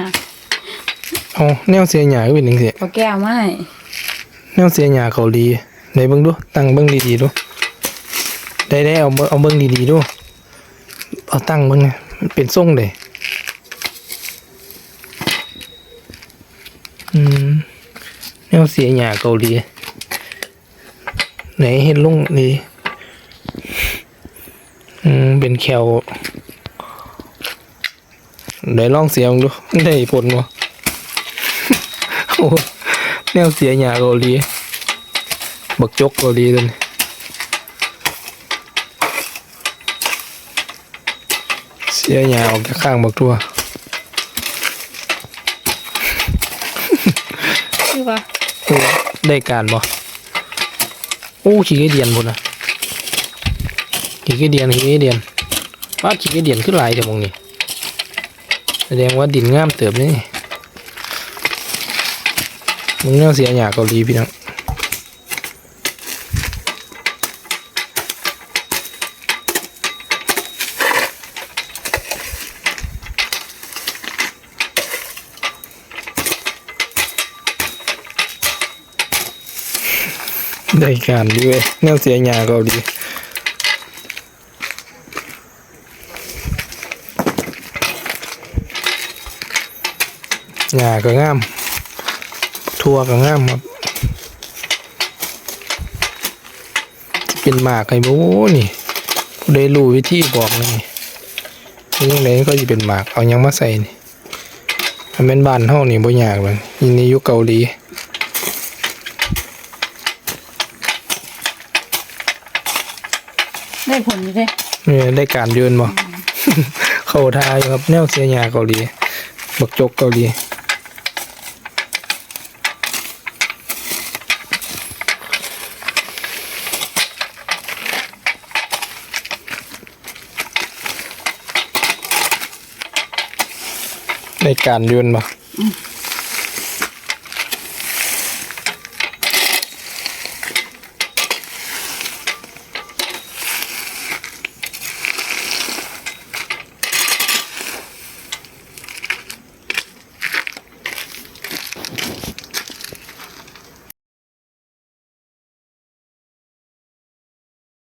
ค่ะเอาแนวเสียหยาก็เป็นจังซี่พอแก้วไม่แนวเสียหยาเกาหลีไหนเบิ่งดูตั้งเบิ่งดีๆดูได้ได้เอาเบิ่งเอาเบิ่งดีๆดูเอาตั้งเบิ่งนะมันเป็นทรงเด้อืมแนวเสียหยาเกาหลีไหนเห็นลงนี่อืมเป็นแคว ได้ลองเสียงดูได้ผลบ่โอ้แนวเสียหยาเกาหลีบักจกเกาหลีตัวนี้เสียหยาออกจากข้างบักตัวคือว่าโอ้ได้การบ่โอ้ขี้ไก่เดียนพุ่นนะขี้ไก่เดียนขี้ไก่เดียนบ้านขี้ไก่เดียนขึ้นหลายแต่มองนี่ แสดงว่าดินงามเติบนี่มึงแนวเสียหยาเกาหลีพี่น้องได้การด้วยแนวเสียหยาเกาหลี หยาก็งาม ทั่วก็งามครับเป็นหมากไอ้โบ้นี่ผู้ได้รู้วิธีบอกเลยนี่ยังไงก็จะเป็นหมากเอาหยังมาใส่นี่มันเป็นบ้านเฮานี่บ่ยากเลยยินในยุคเกาหลีได้ผลอยู่เด้นี่ได้การยืนบ่เข้าทาอยู่ครับแนวเสียหยาเกาหลีบักจกเกาหลี ในการยืนบ่